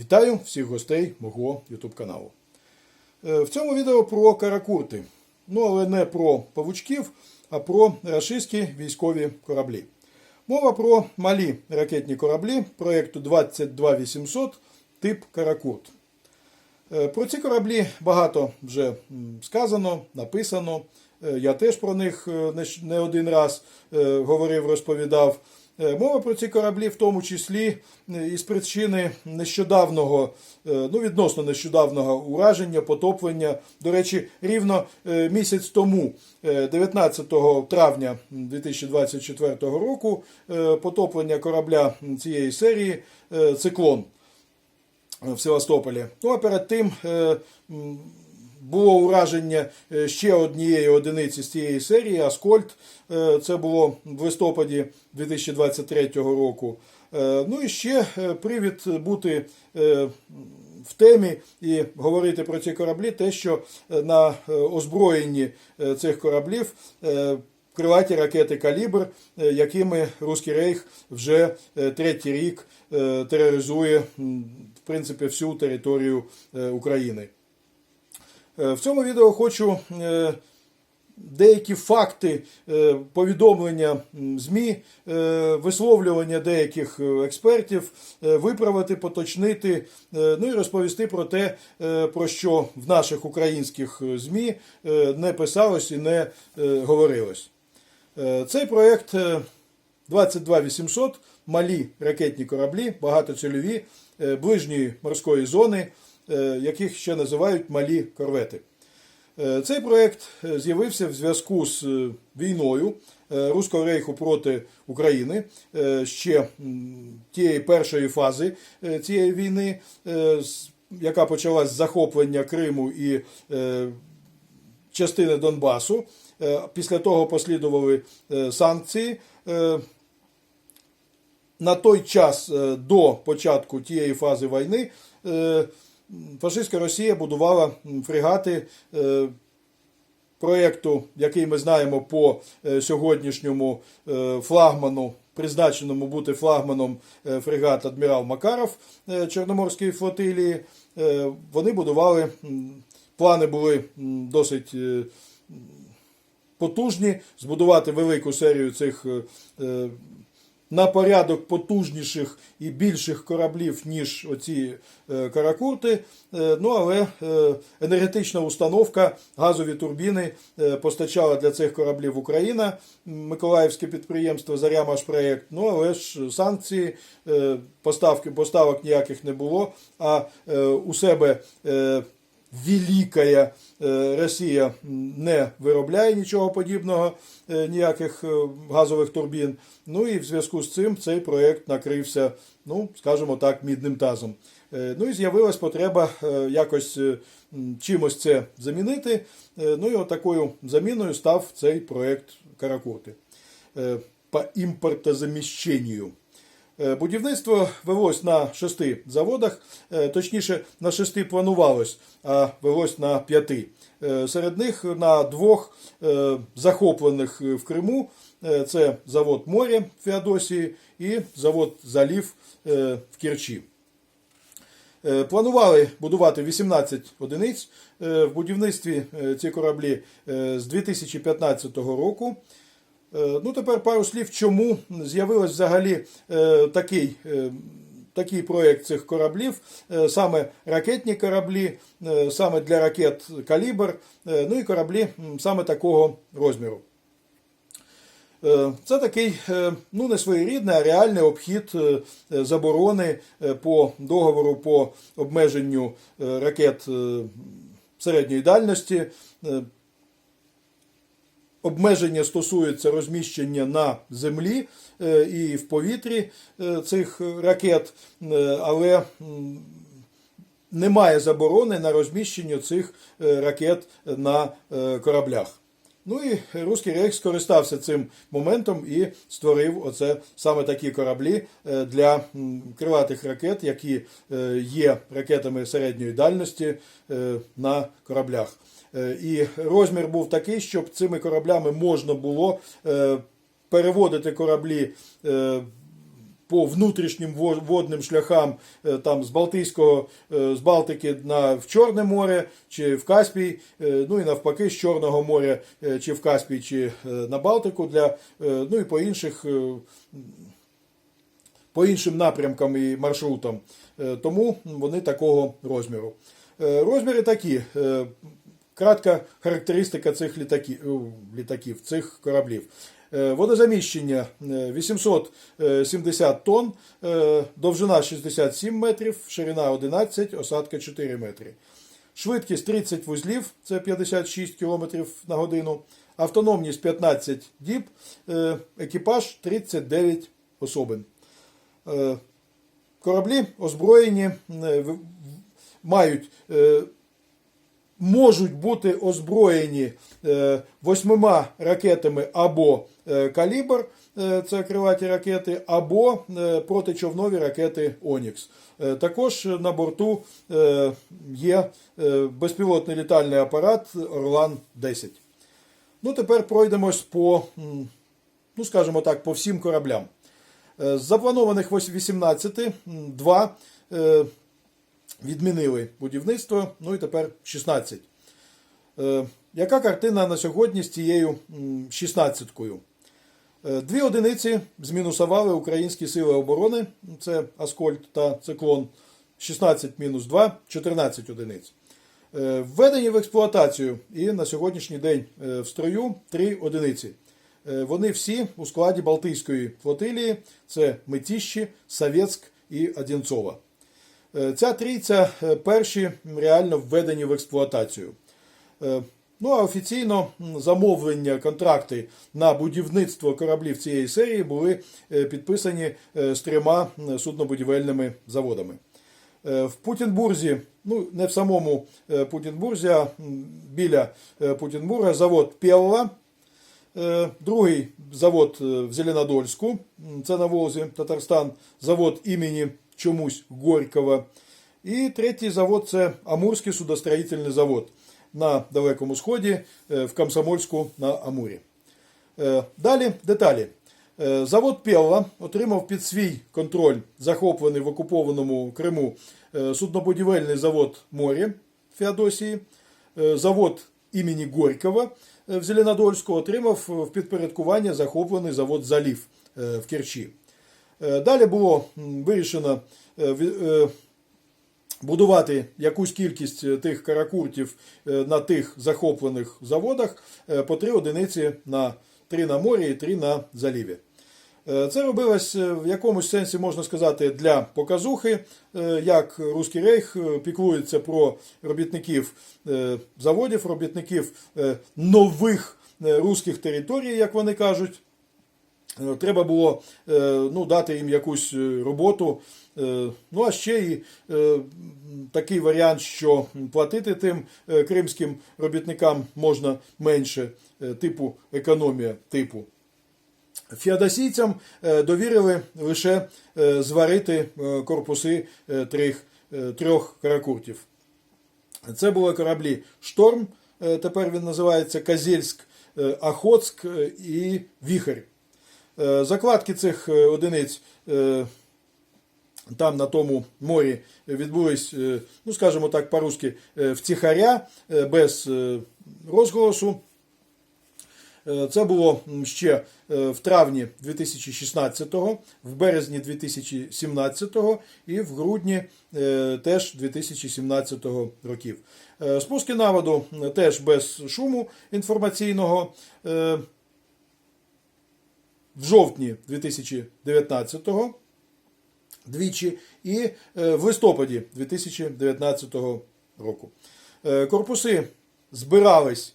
Вітаю всіх гостей мого YouTube каналу. Е, В цьому відео про каракурти. Ну, але не про павучків, а про рашистські військові кораблі. Мова про малі ракетні кораблі проєкту 22800 тип Каракурт. Е, Про ці кораблі багато вже сказано, написано. Е, Я теж про них не один раз говорив, розповідав. Е, Мова про ці кораблі, в тому числі е, із причини нещодавнього, е, ну відносно нещодавнього ураження, потоплення. До речі, рівно місяць тому, е, 19 травня 2024 року, потоплення корабля цієї серії Циклон в Севастополі. Ну а перед тим було ураження е, ще однієї одиниці з цієї серії Аскольд. Е, Це було в листопаді 2023 року. Е, Ну і ще привід бути в темі і говорити про ці кораблі, те, що на озброєнні цих кораблів крилаті ракети Калібр, якими Руський Рейх вже третій рік тероризує в принципі всю територію України. Е, В цьому відео хочу е, деякі факти, е, повідомлення ЗМІ, висловлювання деяких експертів виправити, поточнити, ну і розповісти про те, про що в наших українських ЗМІ не писалось і не говорилось. Цей проєкт е, 22800 малі ракетні кораблі, багатоцільові, ближньої морської зони, яких ще називають малі корвети. Е, Цей проєкт е, з'явився в зв'язку з е, війною е, Руського рейху проти України е, ще тієї першої фази е, цієї війни, е, яка почалась з захоплення Криму і е, частини Донбасу. Е, Після того послідували е, санкції. Е, На той час е, до початку тієї фази війни е, фашистська Росія будувала фрегати е, проєкту, який ми знаємо по е, сьогоднішньому е, флагману, призначеному бути флагманом фрегат Адмірал Макаров Чорноморської флотилії. Вони будували, плани були досить потужні, збудувати велику серію цих на порядок потужніших і більших кораблів, ніж оці е, каракурти. Е, Ну, але е, енергетична установка, газові турбіни постачала для цих кораблів Україна, Миколаївське підприємство Зарямашпроєкт. Ну, але ж санкції, поставки, поставок ніяких не було. А у себе Великая е, Росія не виробляє нічого подібного, е, ніяких е, газових турбін. Ну і в зв'язку з цим цей проєкт накрився, ну, скажімо так, мідним тазом. Ну і з'явилась потреба якось чимось це замінити. Ну і отакою заміною став цей проєкт Каракурти е, по імпортозаміщенню. Е, Будівництво велось на шести заводах, е, точніше на шести планувалось, а велось на п'яти. Е, Серед них на двох захоплених в Криму це завод Море в Феодосії і завод Залів в Керчі. Планували будувати 18 одиниць. В будівництві ці кораблі з 2015 року. Е, Ну, тепер пару слів, чому з'явилось взагалі е, такий, е, такий проєкт цих кораблів, саме ракетні кораблі, саме для ракет Калібр, ну і кораблі саме такого розміру. Це такий, ну не своєрідний, а реальний обхід заборони по договору по обмеженню ракет середньої дальності. Обмеження стосується розміщення на землі е, і в повітрі е, цих ракет, е, але немає заборони на розміщення цих ракет на кораблях. Ну і Руський Рейх скористався цим моментом і створив оце саме такі кораблі для крилатих ракет, які є ракетами середньої дальності на кораблях. Е, І розмір був такий, щоб цими кораблями можна було е, переводити кораблі е, по внутрішнім водним шляхам там з Балтійського з Балтики на в Чорне море чи в Каспій, ну і навпаки з Чорного моря чи в Каспій, чи на Балтику для ну і по інших. По іншим напрямкам і маршрутам, тому вони такого розміру. Розміри такі. Е, Кратка характеристика цих літаків, е, літаків цих кораблів. Е, Водозаміщення е, 870 тонн, е, довжина 67 метрів, ширина 11, осадка 4 метри. Швидкість 30 вузлів, це 56 км на годину. Автономність 15 діб, е, екіпаж 39 особин. Е, Кораблі озброєні, е, мають е, можуть бути озброєні е, восьмима ракетами або е, калібр, е, це крилаті ракети, або протичовнові ракети Онікс. Також на борту є безпілотний літальний апарат Орлан 10. Ну, тепер пройдемось по, ну, скажімо так, по всім кораблям. З запланованих вось- 18, м, два е, відмінили будівництво, ну і тепер 16. Е, Яка картина на сьогодні з цією 16-кою? Е, Дві одиниці змінусували українські сили оборони, це Аскольд та Циклон, 16 мінус 2, 14 одиниць. Е, Введені в експлуатацію і на сьогоднішній день е, в строю 3 одиниці. Е, Вони всі у складі Балтійської флотилії, це Метіщі, Савєцьк і Одінцова. Е, Ця трійця е, перші реально введені в експлуатацію. Е, Ну а офіційно замовлення, контракти на будівництво кораблів цієї серії були підписані з трьома суднобудівельними заводами. В Путінбурзі, ну не в самому Путінбурзі, а біля Путінбурга завод Пелла, Другий завод в Зеленодольську, це на Волзі, Татарстан, завод імені чомусь Горького. І третій завод це Амурський судостроїтельний завод на Далекому Сході, е, в Комсомольську на Амурі. Е, Далі деталі. Е, Завод Пелла отримав під свій контроль захоплений в окупованому Криму суднобудівельний завод Морі Феодосії. Завод імені Горького в Зеленодольську отримав в підпорядкування захоплений завод Залів в Керчі. Е, Далі було вирішено е, е, будувати якусь кількість тих каракуртів на тих захоплених заводах по три одиниці на три на морі і три на заліві. Це робилось в якомусь сенсі, можна сказати, для показухи, як Руський Рейх піклується про робітників заводів, робітників нових руських територій, як вони кажуть. Е, Треба було е, ну, дати їм якусь е, роботу. Ну, а ще е, такий варіант, що платити тим кримським робітникам можна менше, типу економія типу. Феодосійцям довірили лише зварити корпуси трьох, трьох каракуртів. Це були кораблі Шторм, тепер він називається Козельськ, е, Охотськ і Віхар. Е, Закладки цих е, одиниць е, там на тому морі відбулись, ну скажімо так, по-русски, втіхаря, без розголосу. Це було ще в травні 2016-го, в березні 2017-го і в грудні теж 2017 років. Спуски наводу теж без шуму інформаційного. В жовтні 2019-го двічі і е, в листопаді 2019 року. Е, Корпуси збирались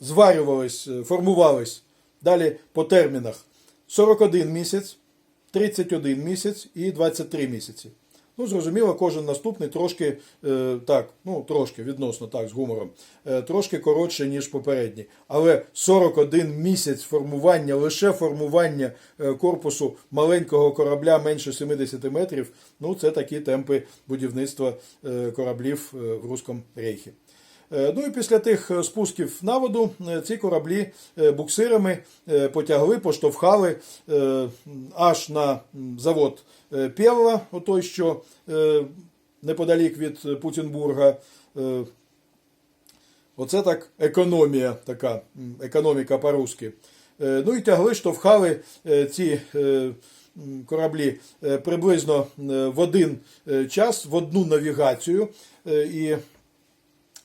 зварювались, е, формувались далі по термінах 41 місяць, 31 місяць і 23 місяці. Ну, зрозуміло, кожен наступний трошки е, так, ну трошки відносно так, з гумором, е, трошки коротше, ніж попередній. Але 41 місяць формування, лише формування е, корпусу маленького корабля менше 70 метрів. Ну, це такі темпи будівництва е, кораблів е, в Руському рейхі. Е, Ну і після тих е, спусків на воду е, ці кораблі буксирами потягли, поштовхали аж на завод Пєвла, отой, що неподалік від Путінбурга. Оце так економія, така економіка по-русски. Ну і тягли, штовхали ці кораблі приблизно в один час, в одну навігацію. І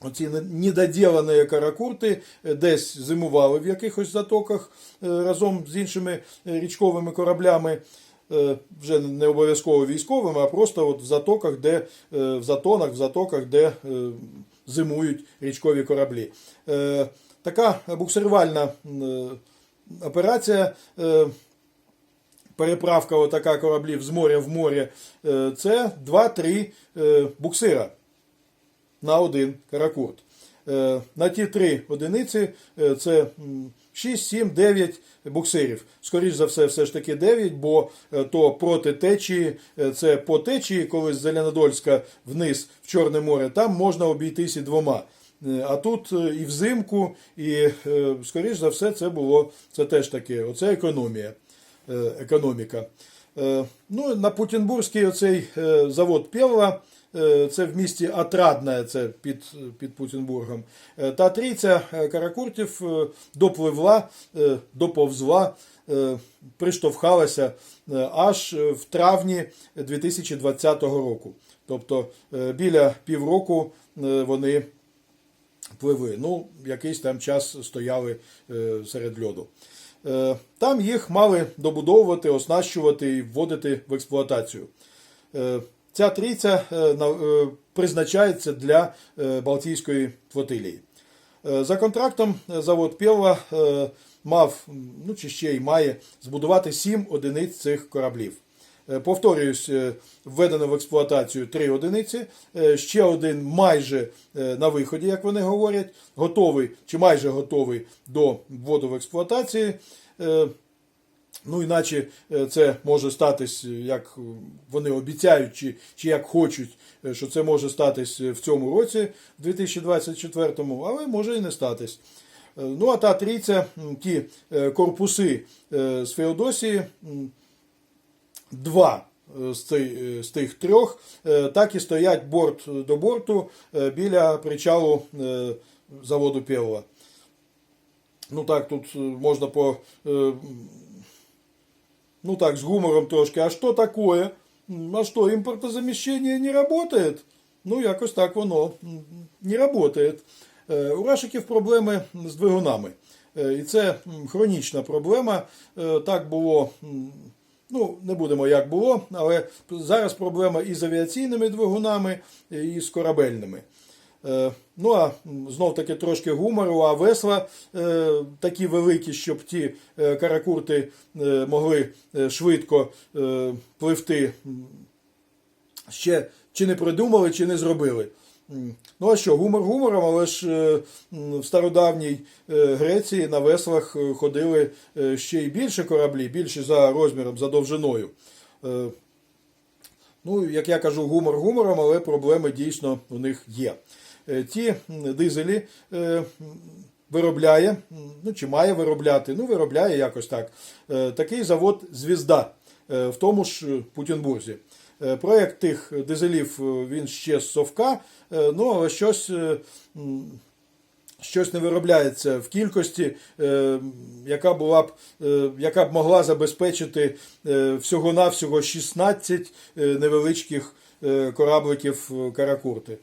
оці недоділені каракурти е, десь зимували в якихось затоках е, разом з іншими е, річковими кораблями. Вже не обов'язково військовими, а просто от в затоках, де в затонах, в затоках, де зимують річкові кораблі. Така буксирувальна операція. Переправка отака кораблів з моря в море це 2-3 е, буксира на один каракурт. Е, На ті три одиниці е, це 6, 7, 9 буксирів. Скоріше за все, все ж таки 9, бо е, то проти течії, це по течії, коли з Зеленодольська вниз в Чорне море, там можна обійтись і двома. А тут і взимку, і скоріш за все, це було це теж таке. Оце економія, економіка. Ну, на Путінбурзький оцей завод Пєвла, це в місті Отрадне, це під, під Путінбургом. Е, Та трійця е, каракуртів е, допливла, е, доповзла, е, приштовхалася е, аж е, в травні 2020 року. Тобто е, біля півроку е, вони пливли. Ну, якийсь там час стояли е, серед льоду. Е, Там їх мали добудовувати, оснащувати і вводити в експлуатацію. Ця трійця е, е, призначається для е, Балтійської флотилії. За контрактом завод Пєвла е, мав, ну чи ще й має, збудувати сім одиниць цих кораблів. Повторююсь, введено в експлуатацію три одиниці, ще один майже на виході, як вони говорять, готовий чи майже готовий до вводу в експлуатації. Е, Ну, іначе е, це може статись, як вони обіцяють, чи, чи як хочуть, е, що це може статись в цьому році, в 2024-му, але може і не статись. Е, Ну, а та трійця, ті е, корпуси е, з Феодосії, два е, з, е, тих трьох, е, так і стоять борт до борту е, біля причалу е, заводу Пєвла. Ну так, тут е, можна по е, ну так, с гумором трошки, а що такое? А що, імпортозаміщення не работает? Ну, якось так воно не работает. Е, У рашиків проблеми з двигунами. Е, І це хронічна проблема. Е, Так було, ну, не будемо як було, але зараз проблема і з авіаційними двигунами, і з корабельними. Е, Ну а знов таки трошки гумору, а весла е, такі великі, щоб ті е, каракурти могли швидко пливти. Ще чи не придумали, чи не зробили. Ну а що, гумор гумором, але ж в стародавній Греції на веслах ходили ще й більше кораблі, більше за розміром, за довжиною. Ну, як я кажу, гумор гумором, але проблеми дійсно у них є. Е, Ті дизелі е, виробляє, ну чи має виробляти, ну виробляє якось так. е, Такий завод Звізда в тому ж Путінбурзі. Проект тих дизелів він ще з совка, ну але щось. щось не виробляється в кількості, яка була б, яка б могла забезпечити всього-навсього 16 е, невеличких корабликів Каракурти.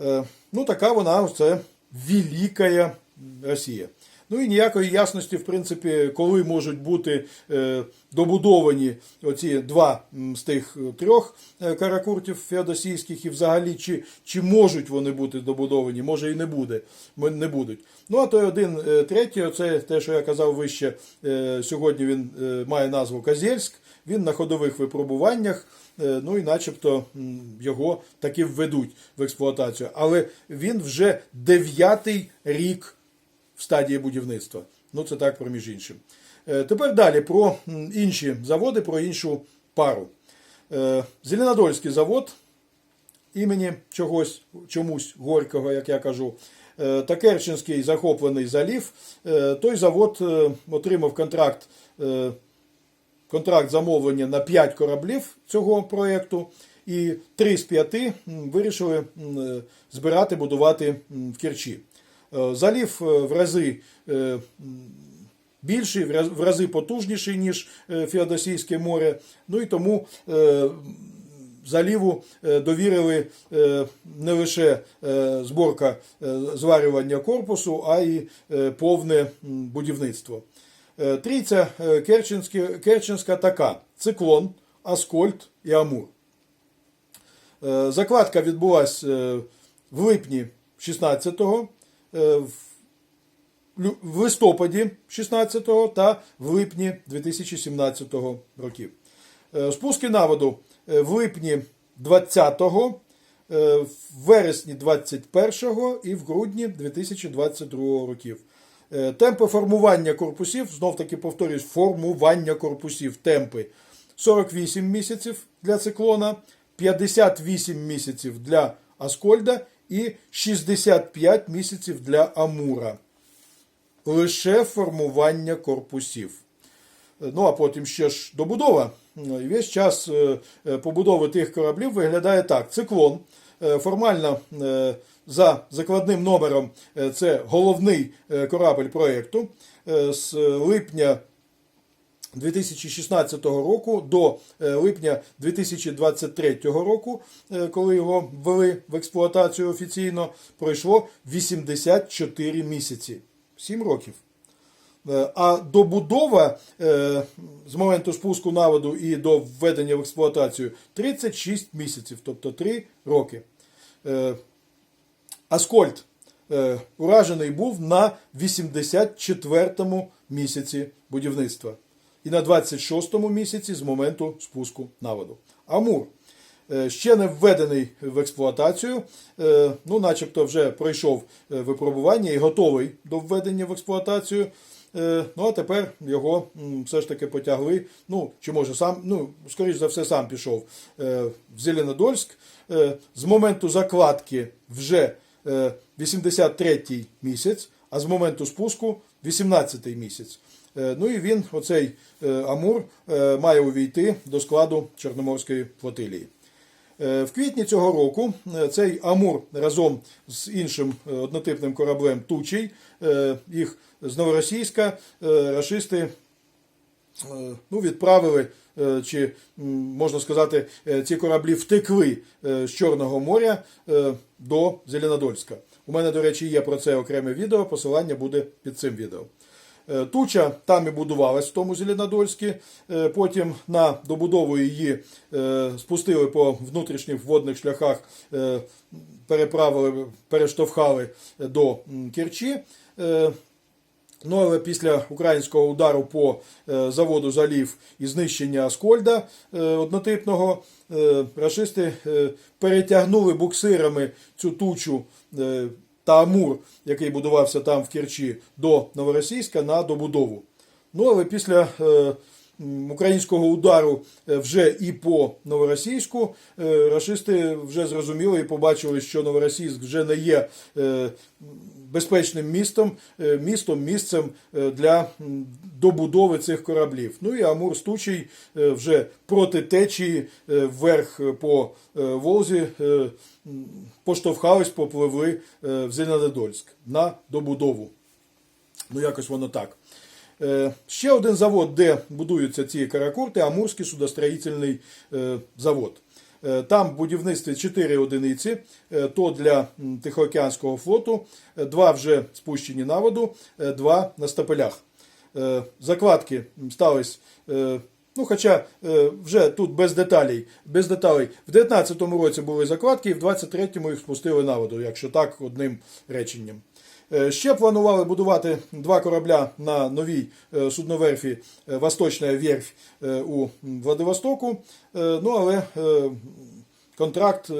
Е, ну, така вона Оце це велика Росія. Ну і ніякої ясності, в принципі, коли можуть бути е, добудовані оці два з тих е, трьох е, каракуртів феодосійських, і взагалі чи, чи можуть вони бути добудовані, може і не буде, не будуть. Ну а той один третій, оце те, що я казав вище, сьогодні він має назву Козельськ, він на ходових випробуваннях. Ну і начебто його таки введуть в експлуатацію. Але він вже дев'ятий рік в стадії будівництва. Ну, це так, проміж іншим. Е, Тепер далі про інші заводи, про іншу пару. Е, Зеленодольський завод імені чогось, чомусь Горького, як я кажу. Е, Та Керченський захоплений залів. Той завод отримав контракт, контракт замовлення на 5 кораблів цього проєкту. І 3 з 5 вирішили збирати, будувати в Керчі. Е, Залів е, в рази е, більший, в рази потужніший, ніж Феодосійське море. Ну і тому заліву довірили не лише зборка зварювання корпусу, а й повне будівництво. Трійця Керченська така: циклон, Аскольд і Амур. Закладка відбулася в липні 16-го, е, в листопаді 16-го та в липні 2017 років. Е, Спуски на воду е, в липні 20-го, е, в вересні 21-го і в грудні 2022 років. Е, Темпи формування корпусів, знов таки повторюсь, формування корпусів темпи 48 місяців для циклона, 58 місяців для Аскольда і 65 місяців для Амура. Лише формування корпусів. Ну а потім ще ж добудова. І весь час е, е, побудови тих кораблів виглядає так: циклон. е, Формально за закладним номером це головний корабль проєкту. З липня 2016 року до е, липня 2023 року, е, коли його ввели в експлуатацію офіційно, пройшло 84 місяці. 7 років. Е, А добудова з моменту спуску на воду і до введення в експлуатацію 36 місяців, тобто 3 роки. Аскольд уражений був на 84-му місяці будівництва і на 26-му місяці з моменту спуску на воду. Амур е, ще не введений в експлуатацію, е, ну, начебто вже пройшов е, випробування і готовий до введення в експлуатацію. Ну, а тепер його все ж таки потягли. Ну, чи може сам, ну, скоріш за все, сам пішов в Зеленодольськ. З моменту закладки вже е, 83-й місяць, а з моменту спуску 18-й місяць. Е, Ну і він, оцей е, Амур, е, має увійти до складу Чорноморської флотилії. В квітні цього року цей Амур разом з іншим однотипним кораблем Тучий, їх з Новоросійська, рашисти ну, відправили, чи можна сказати, ці кораблі втекли з Чорного моря до Зеленодольська. У мене, до речі, є про це окреме відео, посилання буде під цим відео. Е, Туча там і будувалась в тому Зеленодольську. Е, Потім на добудову її е, спустили по внутрішніх водних шляхах, переправили, перештовхали до Керчі. Ну, але після українського удару по заводу залів і знищення Аскольда однотипного, рашисти перетягнули буксирами цю тучу та який будувався там в Керчі, до Новоросійська на добудову. Ну, але після е, українського удару е, вже і по Новоросійську е, рашисти вже зрозуміли і побачили, що Новоросійськ вже не є е, безпечним містом, містом, місцем для добудови цих кораблів. Ну і Амур Стучий вже проти течії вверх по Волзі поштовхались, попливли в Зеленодольськ на добудову. Ну, якось воно так. Е, Ще один завод, де будуються ці каракурти, Амурський судостроїтельний е, завод. Е, Там в будівництві 4 одиниці, то для Тихоокеанського флоту, два вже спущені на воду, два на стапелях. Закладки стались. Ну, хоча вже тут без деталей, без деталей. В 19-му році були закладки, і в 23-му їх спустили на воду, якщо так, одним реченням. Е, Ще планували будувати два корабля на новій е, судноверфі е, Восточна Верфь у Владивостоку. Ну, але контракт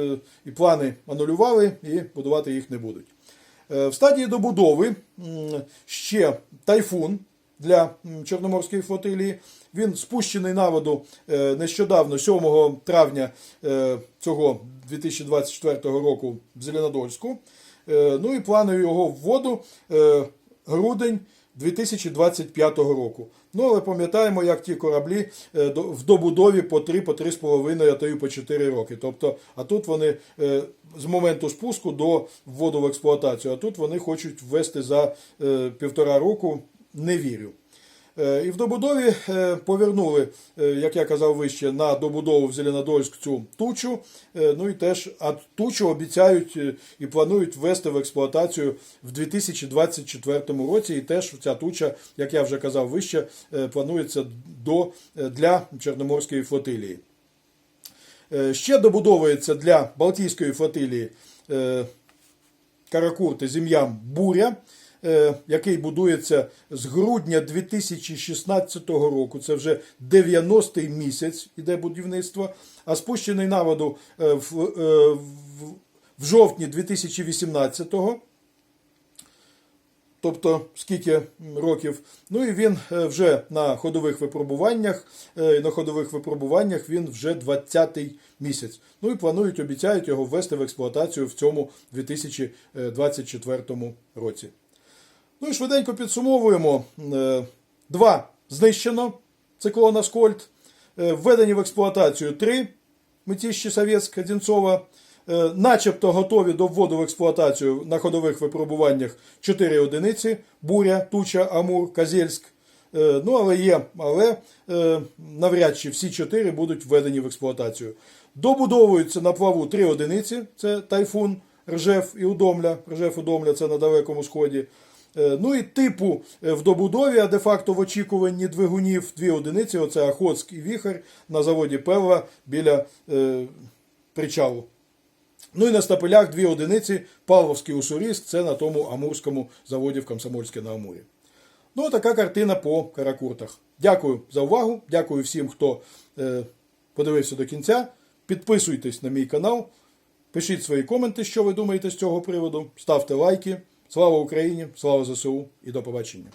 і плани анулювали і будувати їх не будуть. В стадії добудови ще тайфун для Чорноморської флотилії. Він спущений на воду нещодавно, 7 травня цього 2024 року в Зеленодольську. Е, Ну і планую його в воду е, грудень 2025 року. Ну, але пам'ятаємо, як ті кораблі е, в добудові по 3, по 3,5, а то й по 4 роки. Тобто, а тут вони з моменту спуску до вводу в експлуатацію, а тут вони хочуть ввести за півтора року, не вірю. Е, І в добудові е, повернули, е, як я казав вище, на добудову в Зеленодольськ цю тучу. Ну і теж а тучу обіцяють і планують ввести в експлуатацію в 2024 році. І теж ця туча, як я вже казав вище, планується до, для Чорноморської флотилії. Ще добудовується для Балтійської флотилії Каракурти зім'ям Буря, який будується з грудня 2016 року. Це вже 90-й місяць іде будівництво, а спущений на воду е, в, е, в, в жовтні 2018-го. Тобто скільки років. Ну і він е, вже на ходових випробуваннях. е, На ходових випробуваннях він вже 20-й місяць. Ну і планують, обіцяють його ввести в експлуатацію в цьому 2024 році. Ну і швиденько підсумовуємо. Е, Два знищено циклон Аскольд. Е, Введені в експлуатацію три Митіщі Совєтська Дінцова. Е, Начебто готові до вводу в експлуатацію на ходових випробуваннях 4 одиниці: Буря, Туча, Амур, Казельськ. Ну, але є, але навряд чи всі чотири будуть введені в експлуатацію. Добудовуються на плаву три одиниці: це Тайфун, Ржев і Удомля. Ржев Удомля це на Далекому Сході. Е, Ну і типу е, в добудові, а де-факто в очікуванні двигунів дві одиниці. Оце Охотськ і Віхар на заводі Певла біля е, причалу. Ну і на стапелях дві одиниці Павловський Уссурійськ, це на тому Амурському заводі в Комсомольське на Амурі. Ну, така картина по каракуртах. Дякую за увагу. Дякую всім, хто е, подивився до кінця. Підписуйтесь на мій канал, пишіть свої коменти, що ви думаєте з цього приводу. Ставте лайки. Слава Україні! Слава ЗСУ і до побачення!